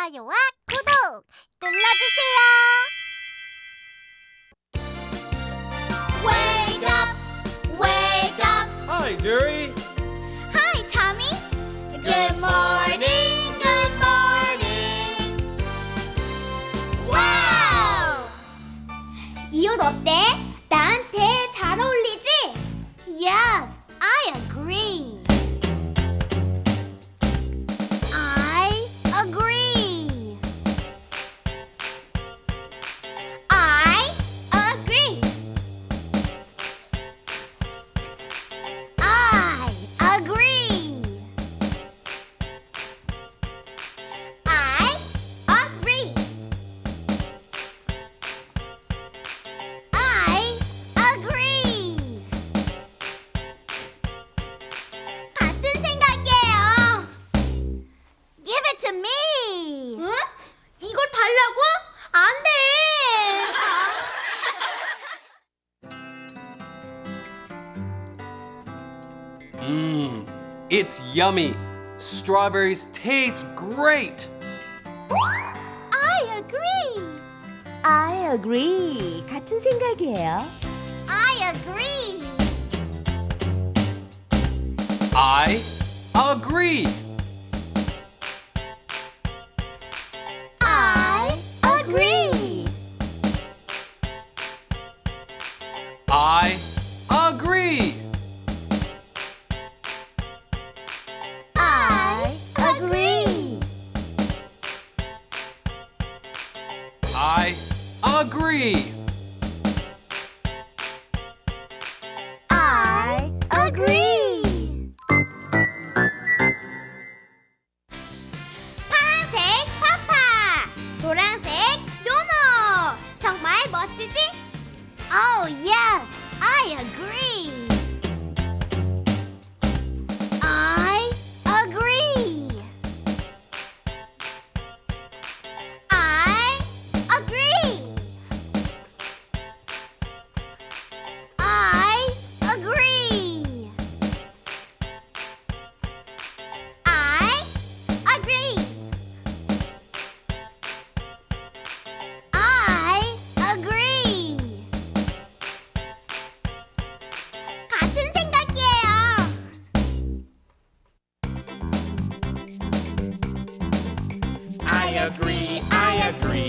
좋아요와 구독 눌러주세요. Wake up, wake up. Hi, Dury. Hi, Tommy. Good morning, good morning. 와우! 이옷 어때? Mmm, it's yummy. Strawberries taste great. I agree. I agree. 같은 생각이에요. I agree. I agree. Agree. 같은 생각이에요. I agree. I agree.